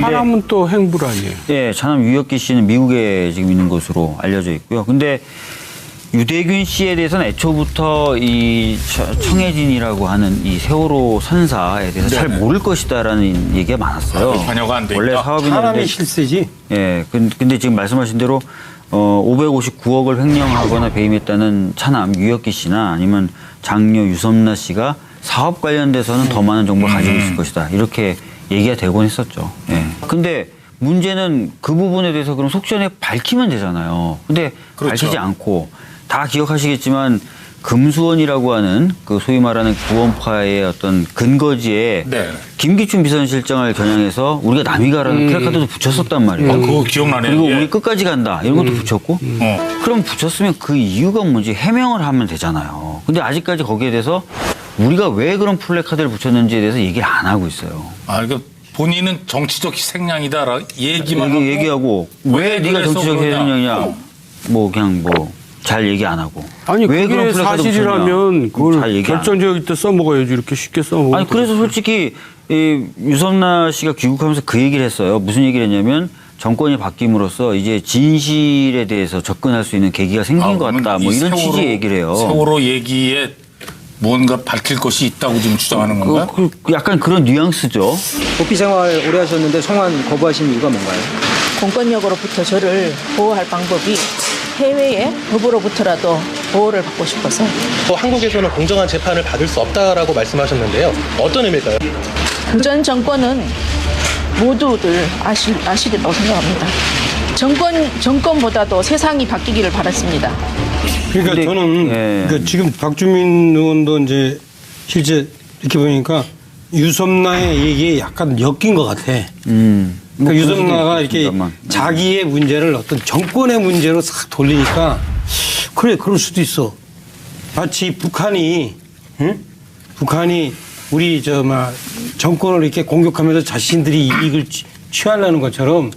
차남은 또 행불 아니에요. 예, 차남 유혁기 씨는 미국에 지금 있는 것으로 알려져 있고요. 근데 유대균 씨에 대해서는 애초부터 이 처- 청해진이라고 하는 이 세월호 선사에 대해서 잘 네네. 모를 것이다라는 얘기가 많았어요. 아, 관여가 안 돼 원래 있다? 사업이나 사람이 이런데 실세지. 예, 근- 근데 지금 말씀하신 대로 어 559억을 횡령하거나 배임했다는 차남 유혁기 씨나 아니면 장녀 유섬나 씨가 사업 관련돼서는 더 많은 정보를 가지고 음. 있을 것이다. 이렇게 얘기가 되곤 했었죠. 예. 근데 문제는 그 부분에 대해서 그럼 속전에 밝히면 되잖아요. 근데 그렇죠. 밝히지 않고 다 기억하시겠지만 금수원이라고 하는 그 소위 말하는 구원파의 어떤 근거지에 네. 김기춘 비서실장을 겨냥해서 우리가 남이 가라는 플래카드도 붙였었단 말이에요. 어, 그거 기억나네요. 그리고 예. 우리 끝까지 간다 이런 것도 붙였고 어. 그럼 붙였으면 그 이유가 뭔지 해명을 하면 되잖아요. 근데 아직까지 거기에 대해서 우리가 왜 그런 플래카드를 붙였는지에 대해서 얘기를 안 하고 있어요. 아, 그러니까 본인은 정치적 희생양이다 얘기만 하고 얘기, 얘기하고 왜왜 네가 정치적. 해명이냐 뭐 그냥 뭐 잘 얘기 안 하고 아니 왜 그게 그런 플래카드 사실이라면 붙였냐. 잘 그걸 얘기 안 하고. 결정적일 때 써먹어야지 이렇게 쉽게 써먹어. 아니 그래서 솔직히 이 유섬나 씨가 귀국하면서 그 얘기를 했어요. 무슨 얘기를 했냐면 정권이 바뀜으로써 이제 진실에 대해서 접근할 수 있는 계기가 생긴 아, 것 같다. 이뭐 이런 세월호- 취지의 얘기를 해요. 세월호 얘기에 뭔가 밝힐 것이 있다고 지금 주장하는 건가요? 그, 그 약간 그런 뉘앙스죠. 도피 생활 오래 하셨는데 송환 거부하신 이유가 뭔가요? 공권력으로부터 저를 보호할 방법이 해외의 법으로부터라도 보호를 받고 싶어서 또 한국에서는 공정한 재판을 받을 수 없다라고 말씀하셨는데요. 어떤 의미일까요? 그전 정권은 모두들 아시, 아시리라고 생각합니다. 정권, 정권보다도 세상이 바뀌기를 바랐습니다. 그러니까 근데, 저는 예. 그러니까 지금 박주민 의원도 이제 실제 이렇게 보니까 유섬나의 얘기에 약간 엮인 것 같아. 음. 뭐 그러니까 수도 유섬나가 이렇게 있겠습니다만. 자기의 문제를 어떤 정권의 문제로 싹 돌리니까 그래 그럴 수도 있어. 마치 북한이 응? 북한이 우리 저 막 정권을 이렇게 공격하면서 자신들이 이익을 취- 취하려는 것처럼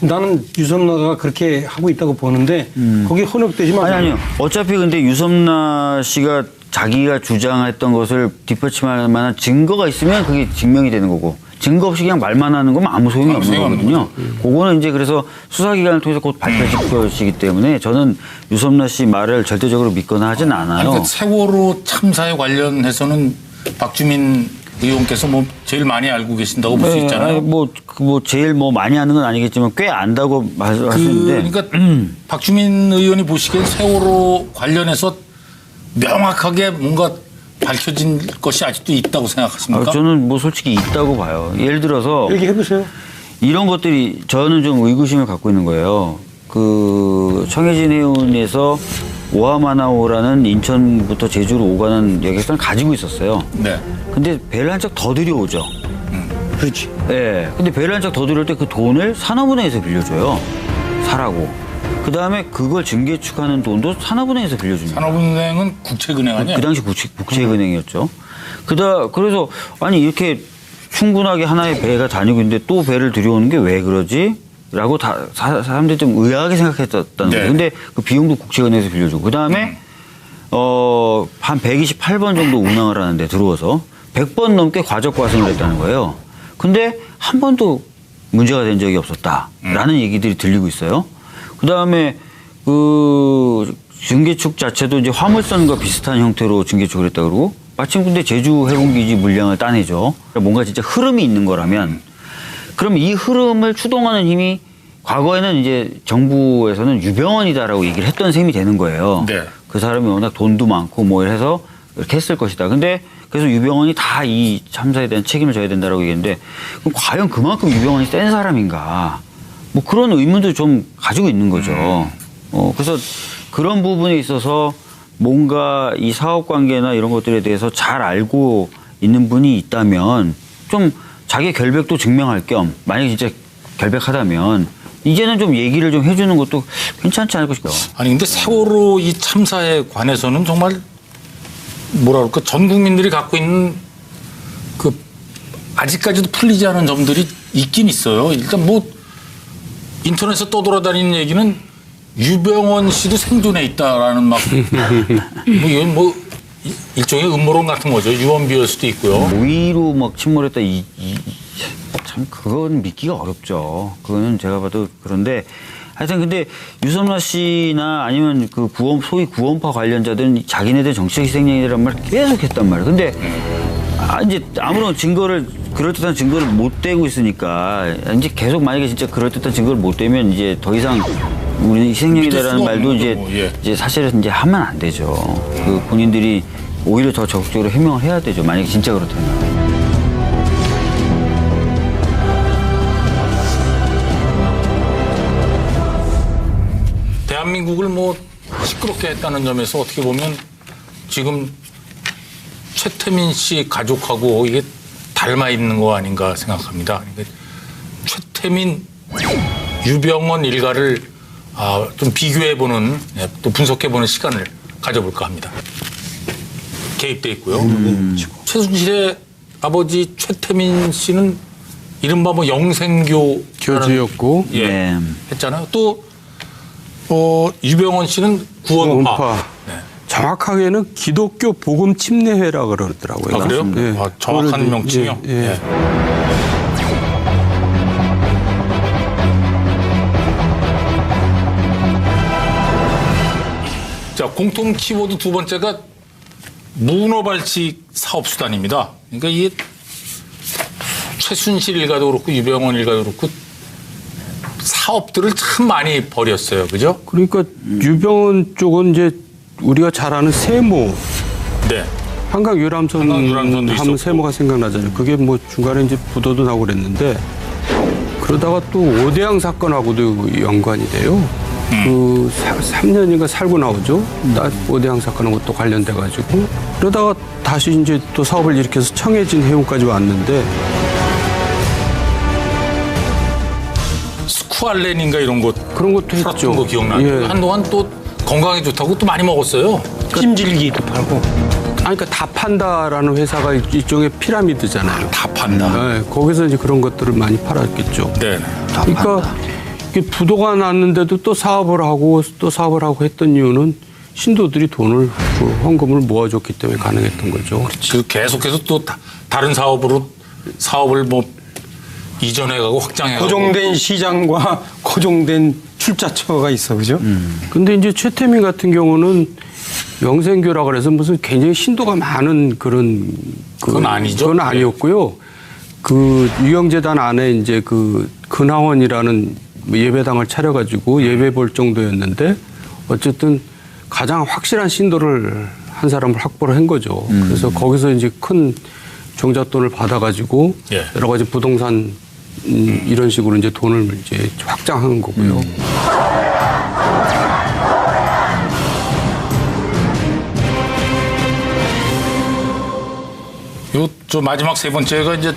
나는 유섬나가 그렇게 하고 있다고 보는데 거기에 혼역되지만 아니 아니요. 어차피 근데 유섬나 씨가 자기가 주장했던 것을 뒷받침할 만한 증거가 있으면 그게 증명이 되는 거고 증거 없이 그냥 말만 하는 거면 아무 소용이 아무 없는 거거든요. 그거는 이제 그래서 수사기관을 통해서 곧 밝혀질 것이기 때문에 저는 유섬나 씨 말을 절대적으로 믿거나 하진 아니, 않아요. 그러니까 세월호 참사에 관련해서는 박주민 의원께서 뭐 제일 많이 알고 계신다고 볼수 네, 있잖아요. 아니, 뭐, 그뭐 제일 뭐 많이 하는 건 아니겠지만 꽤 안다고 그, 말씀하시는데 그러니까 박주민 의원이 보시기엔 세월호 관련해서 명확하게 뭔가 밝혀진 것이 아직도 있다고 생각하십니까? 아, 저는 뭐 솔직히 있다고 봐요. 예를 들어서 얘기해 보세요. 이런 것들이 저는 좀 의구심을 갖고 있는 거예요. 그 청해진 해운에서 오하마나오라는 인천부터 제주로 오가는 여객선을 가지고 있었어요. 네. 근데 배를 한 척 더 들여오죠. 그렇지. 예. 근데 배를 한 척 더 들여올 때 그 돈을 산업은행에서 빌려줘요. 사라고. 그 다음에 그걸 증개축하는 돈도 산업은행에서 빌려줍니다. 산업은행은 국책은행 아니에요? 그 당시 국채, 국채은행이었죠. 그다 그래서 아니 이렇게 충분하게 하나의 배가 다니고 있는데 또 배를 들여오는 게 왜 그러지? 라고 다 사, 사람들이 좀 의아하게 생각했었다는 네. 거예요. 근데 그 비용도 국채은행에서 빌려주고 그다음에 어, 한 128번 정도 운항을 하는데 들어와서 100번 넘게 과적 과승을 했다는 거예요. 근데 한 번도 문제가 된 적이 없었다라는 얘기들이 들리고 있어요. 그다음에 그 증개축 자체도 이제 화물선과 비슷한 형태로 증개축을 했다 그러고 마침 근데 제주 해군기지 물량을 따내죠. 뭔가 진짜 흐름이 있는 거라면 그럼 이 흐름을 추동하는 힘이 과거에는 이제 정부에서는 유병원이다라고 얘기를 했던 셈이 되는 거예요. 네. 그 사람이 워낙 돈도 많고 뭐 이래서 이렇게 했을 것이다. 근데 그래서 유병원이 다 이 참사에 대한 책임을 져야 된다라고 얘기했는데 그럼 과연 그만큼 유병원이 센 사람인가? 뭐 그런 의문도 좀 가지고 있는 거죠. 어, 그래서 그런 부분에 있어서 뭔가 이 사업 관계나 이런 것들에 대해서 잘 알고 있는 분이 있다면 좀 자기 결백도 증명할 겸 만약에 진짜 결백하다면 이제는 좀 얘기를 좀 해주는 것도 괜찮지 않을까 싶어요. 아니 근데 세월호 이 참사에 관해서는 정말 뭐라 그럴까 전 국민들이 갖고 있는 그 아직까지도 풀리지 않은 점들이 있긴 있어요. 일단 뭐 인터넷에 떠돌아다니는 얘기는 유병원 씨도 생존해 있다라는 막 뭐 이건 뭐 이- 일종의 음모론 같은 거죠. 유언비어일 수도 있고요. 모의로 막 침몰했다 이, 이, 참 그건 믿기가 어렵죠. 그거는 제가 봐도 그런데 하여튼 근데 유선화 씨나 아니면 그 구원 소위 구원파 관련자들은 자기네들 정치적 희생양이라는 말 계속 했단 말이에요. 근데 아, 이제 아무런 증거를 그럴듯한 증거를 못 대고 있으니까 이제 계속 만약에 진짜 그럴듯한 증거를 못 대면 이제 더 이상 우리 희생양이다라는 말도 이제 예. 이제 사실은 이제 하면 안 되죠. 그 본인들이 오히려 더 적극적으로 해명을 해야 되죠. 만약에 진짜 그렇다면. 대한민국을 뭐 시끄럽게 했다는 점에서 어떻게 보면 지금 최태민 씨 가족하고 이게 닮아 있는 거 아닌가 생각합니다. 그러니까 최태민, 유병원 일가를 아, 좀 비교해보는 예, 또 분석해보는 시간을 가져볼까 합니다. 개입돼 있고요. 최순실의 아버지 최태민 씨는 이른바 뭐 영생교 교주였고 예, 네. 했잖아요. 또 어, 유병원 씨는 구원파. 구원파. 네. 정확하게는 기독교 복음 침례회라 그러더라고요. 아, 그래요? 네. 아, 정확한 명칭이요? 예, 예. 예. 공통 키워드 두 번째가 문어발식 사업 수단입니다. 그러니까 이게 최순실 일가도 그렇고 유병원 일가도 그렇고 사업들을 참 많이 벌였어요. 그죠? 그러니까 유병원 쪽은 이제 우리가 잘 아는 세모 네. 한강 유람선 한강 유람선도 있었고. 하면 세모가 생각나잖아요. 그게 뭐 중간에 이제 부도도 나고 그랬는데 그러다가 또 오대양 사건하고도 연관이 돼요. 그 3년인가 살고 나오죠. 나 오대양 사건하고 또 관련돼 가지고 그러다가 다시 이제 또 사업을 일으켜서 청해진 해운까지 왔는데 스쿠알렌인가 이런 것 그런 것도 했죠. 거 기억나요? 예. 한동안 또 건강에 좋다고 또 많이 먹었어요. 찜질기도 팔고. 아니, 그러니까 다 판다라는 회사가 일종의 피라미드잖아요. 다 판다. 네, 거기서 이제 그런 것들을 많이 팔았겠죠. 네. 그러니까 이게 부도가 났는데도 또 사업을 하고 또 사업을 하고 했던 이유는 신도들이 돈을 그 헌금을 모아줬기 때문에 가능했던 거죠. 그 계속해서 또 다, 다른 사업으로 사업을 뭐 이전해가고 확장해가고. 고정된 시장과 고정된 출자처가 있어, 그죠? 근데 이제 최태민 같은 경우는 영생교라 그래서 무슨 굉장히 신도가 많은 그런 그- 그건 아니죠. 그건 아니었고요. 그 유영재단 안에 이제 그 근하원이라는 뭐 예배당을 차려가지고 예배 볼 정도였는데 어쨌든 가장 확실한 신도를 한 사람을 확보를 한 거죠. 그래서 거기서 이제 큰 종잣돈을 받아가지고 예. 여러 가지 부동산 음, 이런 식으로 이제 돈을 이제 확장한 거고요. 요저 마지막 세 번째가 이제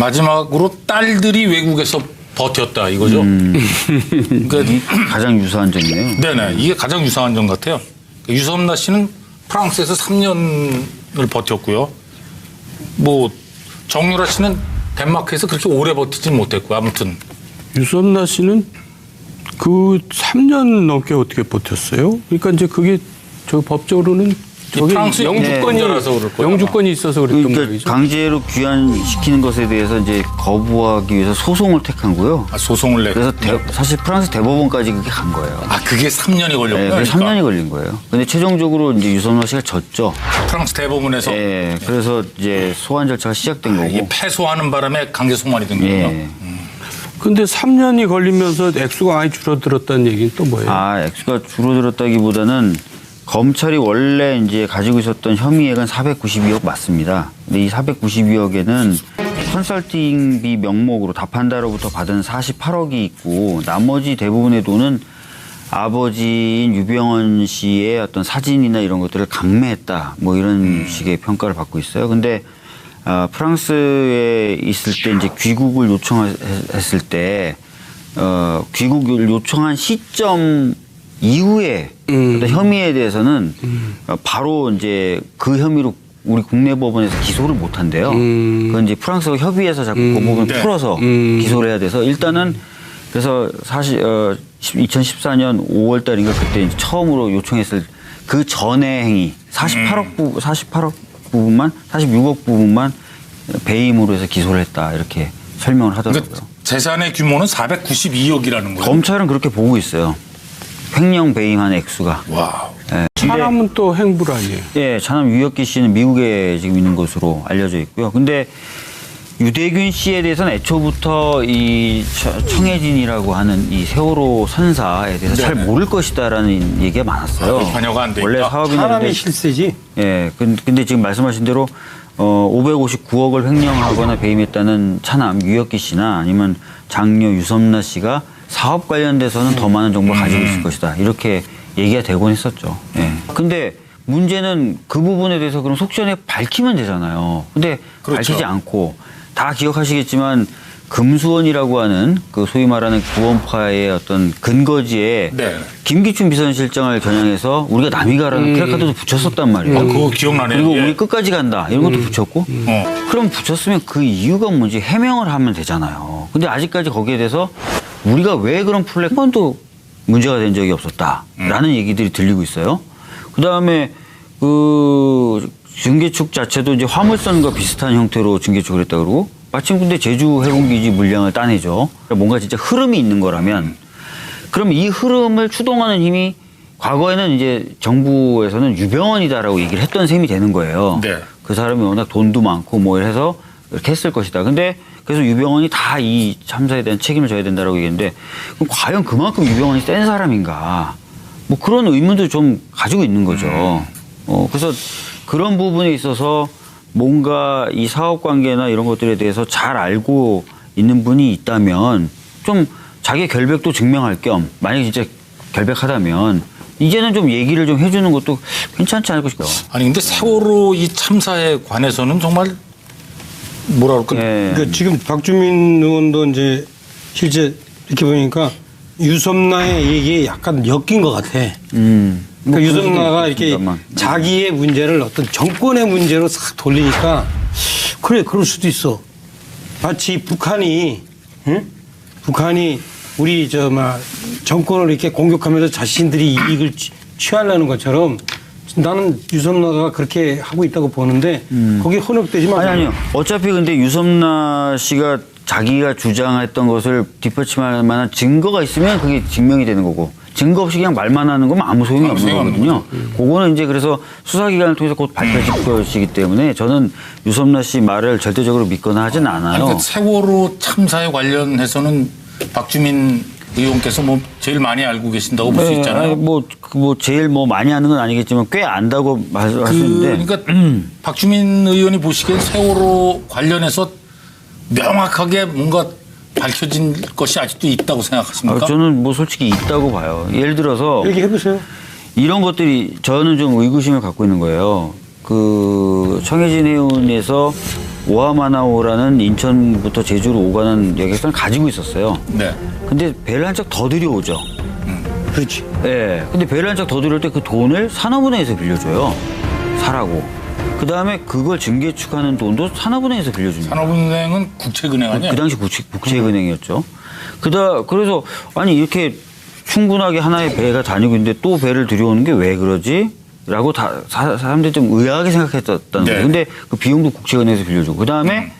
마지막으로 딸들이 외국에서 버텼다 이거죠. 그러니까 이 가장 유사한 점이에요. 네네 이게 가장 유사한 점 같아요. 유섬나 씨는 프랑스에서 3년을 버텼고요. 뭐 정유라 씨는 덴마크에서 그렇게 오래 버티진 못했고 아무튼 유선나 씨는 그 3년 넘게 어떻게 버텼어요? 그러니까 이제 그게 저 법적으로는 프랑스 영주권이 영주권자라서 그럴 거예요, 영주권이 있어서 그랬던 그러니까 거죠. 강제로 귀환시키는 것에 대해서 이제 거부하기 위해서 소송을 택한 거요. 아, 소송을 내고 그래서 대- 사실 프랑스 대법원까지 그게 간 거예요. 아 그게 3년이 네, 걸렸구나. 그래서 그러니까. 3년이 걸린 거예요. 근데 최종적으로 이제 유선호 씨가 졌죠. 프랑스 대법원에서 예, 그래서 이제 소환 절차가 시작된 아, 이게 거고. 패소하는 바람에 강제 송환이 된 거군요. 예. 근데 3년이 걸리면서 액수가 많이 줄어들었다는 얘기는 또 뭐예요? 아, 액수가 줄어들었다기보다는 검찰이 원래 이제 가지고 있었던 혐의액은 492억 맞습니다. 근데 이 492억에는 컨설팅비 명목으로 다판다로부터 받은 48억이 있고 나머지 대부분의 돈은 아버지인 유병헌 씨의 어떤 사진이나 이런 것들을 강매했다. 뭐 이런 식의 평가를 받고 있어요. 근데 아, 프랑스에 있을 때 이제 귀국을 요청했을 때 어, 귀국을 요청한 시점 이후에 음. 어떤 혐의에 대해서는 어, 바로 이제 그 혐의로 우리 국내 법원에서 기소를 못 한대요. 음. 그건 이제 프랑스가 협의해서 자꾸 그 부분을 네. 풀어서 음. 기소를 해야 돼서 일단은 그래서 사실 어 2014년 5월 달인가 그때 처음으로 요청했을 그 전의 행위 48억 부 48억 부분만 46억 부분만 배임으로 해서 기소를 했다 이렇게 설명을 하더라고요. 그러니까 재산의 규모는 492억이라는 거예요. 검찰은 그렇게 보고 있어요. 횡령 배임한 액수가. 와우. 예. 사람은 또 행불 아니에요. 예, 차남 유혁기 씨는 미국에 지금 있는 것으로 알려져 있고요. 근데 유대균 씨에 대해서는 애초부터 이 처- 청해진이라고 하는 이 세월호 선사에 대해서 잘 네네. 모를 것이다라는 얘기가 많았어요. 아, 관여가 안돼 원래 사람이 이런데 실세지. 예, 근- 근데 지금 말씀하신 대로 어 559억을 횡령하거나 배임했다는 차남 유혁기 씨나 아니면 장녀 유섬나 씨가 사업 관련돼서는 더 많은 정보를 가지고 음. 있을 것이다. 이렇게 얘기가 되곤 했었죠. 예. 근데 문제는 그 부분에 대해서 그럼 속전에 밝히면 되잖아요. 근데 그렇죠. 밝히지 않고 다 기억하시겠지만 금수원이라고 하는 그 소위 말하는 구원파의 어떤 근거지에 네. 김기춘 비서실장을 겨냥해서 우리가 남이 가라는 플래카드도 붙였었단 말이에요. 아, 그거 기억나네요. 그리고 예. 우리 끝까지 간다 이런 것도 붙였고 어. 그럼 붙였으면 그 이유가 뭔지 해명을 하면 되잖아요. 근데 아직까지 거기에 대해서 우리가 왜 그런 플랫 한 번도 문제가 된 적이 없었다라는 얘기들이 들리고 있어요. 그 다음에 그 증개축 자체도 이제 화물선과 비슷한 형태로 증개축을 했다 그러고 마침 근데 제주 해군기지 물량을 따내죠. 그러니까 뭔가 진짜 흐름이 있는 거라면 그럼 이 흐름을 추동하는 힘이 과거에는 이제 정부에서는 유병원이다라고 얘기를 했던 셈이 되는 거예요. 네. 그 사람이 워낙 돈도 많고 뭐 이래서 이렇게 했을 것이다. 근데 그래서 유병원이 다 이 참사에 대한 책임을 져야 된다라고 얘기했는데 그럼 과연 그만큼 유병원이 센 사람인가? 뭐 그런 의문도 좀 가지고 있는 거죠. 어, 그래서 그런 부분에 있어서 뭔가 이 사업 관계나 이런 것들에 대해서 잘 알고 있는 분이 있다면 좀 자기 결백도 증명할 겸 만약에 진짜 결백하다면 이제는 좀 얘기를 좀 해주는 것도 괜찮지 않을까 싶어요. 아니 근데 세월호 이 참사에 관해서는 정말 뭐라 그럴까? 예. 그러니까 지금 박주민 의원도 이제 실제 이렇게 보니까 유섬나의 얘기에 약간 엮인 것 같아. 음. 뭐 그러니까 그런 유섬나가 이렇게. 자기의 문제를 어떤 정권의 문제로 싹 돌리니까 그래 그럴 수도 있어. 마치 북한이 응? 북한이 우리 저 막 정권을 이렇게 공격하면서 자신들이 이익을 취- 취하려는 것처럼 나는 유섬나가 그렇게 하고 있다고 보는데 거기에 혼역되지 마. 음. 아니 아니요. 어차피 근데 유섬나 씨가 자기가 주장했던 것을 뒷받침할 만한 증거가 있으면 그게 증명이 되는 거고 증거 없이 그냥 말만 하는 거면 아무 소용이 없는 거거든요. 그거는 이제 그래서 수사기관을 통해서 곧 밝혀질 것이기 때문에 저는 유섬나 씨 말을 절대적으로 믿거나 하진 않아요. 그 세월호 참사에 관련해서는 박주민 의원께서 뭐 제일 많이 알고 계신다고 볼 수 네, 있잖아요. 아니, 뭐, 그뭐 제일 뭐 많이 하는 건 아니겠지만 꽤 안다고 그, 말씀하시는데 그러니까 박주민 의원이 보시기엔 세월호 관련해서 명확하게 뭔가 밝혀진 것이 아직도 있다고 생각하십니까? 아, 저는 뭐 솔직히 있다고 봐요. 예를 들어서 얘기해 보세요. 이런 것들이 저는 좀 의구심을 갖고 있는 거예요. 그 청해진 해운에서 오하마나오라는 인천부터 제주로 오가는 여객선을 가지고 있었어요. 네. 근데 배를 한 척 더 들여오죠. 그렇지. 예. 근데 배를 한 척 더 들여올 때 그 돈을 산업은행에서 빌려줘요. 사라고. 그 다음에 그걸 증개축하는 돈도 산업은행에서 빌려줍니다. 산업은행은 국책은행 아니에요? 그 당시 국채, 국채은행이었죠. 그다 그래서 아니 이렇게 충분하게 하나의 배가 다니고 있는데 또 배를 들여오는 게 왜 그러지? 라고 다 사, 사람들이 좀 의아하게 생각했었다는 네. 거예요. 근데 그 비용도 국채은행에서 빌려주고 그 다음에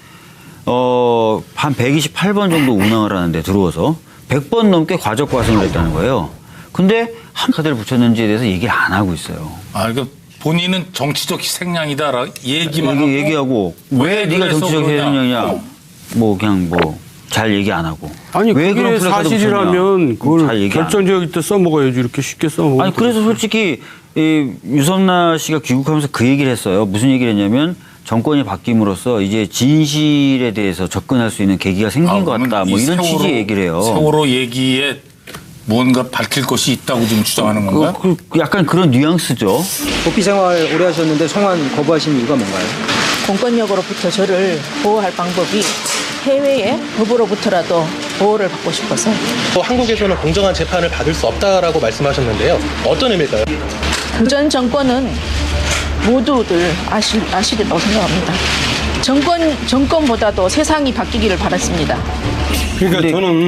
어, 한 128번 정도 운항을 하는데 들어와서 100번 넘게 과적 과승을 했다는 거예요. 근데 한 카드를 붙였는지에 대해서 얘기를 안 하고 있어요. 아, 그러니까 본인은 정치적 희생양이다 얘기만 하고 얘기, 얘기하고 왜 왜 네가 정치적. 해명이냐 뭐 그냥 뭐 잘 얘기 안 하고 아니 왜 그게 사실이라면 그걸 얘기 안 하고. 결정적일 때 써먹어야지 이렇게 쉽게 써먹어. 아니 그래서 솔직히 이 유섬나 씨가 귀국하면서 그 얘기를 했어요. 무슨 얘기를 했냐면 정권이 바뀜으로써 이제 진실에 대해서 접근할 수 있는 계기가 생긴 아, 것 같다. 뭐이 이런 세월호- 취지의 얘기를 해요. 세월호 얘기에 뭔가 밝힐 것이 있다고 지금 주장하는 건가요? 그, 그 약간 그런 뉘앙스죠. 도피 생활 오래 하셨는데 송환 거부하신 이유가 뭔가요? 공권력으로부터 저를 보호할 방법이 해외의 법으로부터라도 보호를 받고 싶어서 또 한국에서는 공정한 재판을 받을 수 없다라고 말씀하셨는데요. 어떤 의미일까요? 그전 정권은 모두들 아시, 아시리라고 생각합니다. 정권, 정권보다도 세상이 바뀌기를 바랐습니다. 그러니까 저는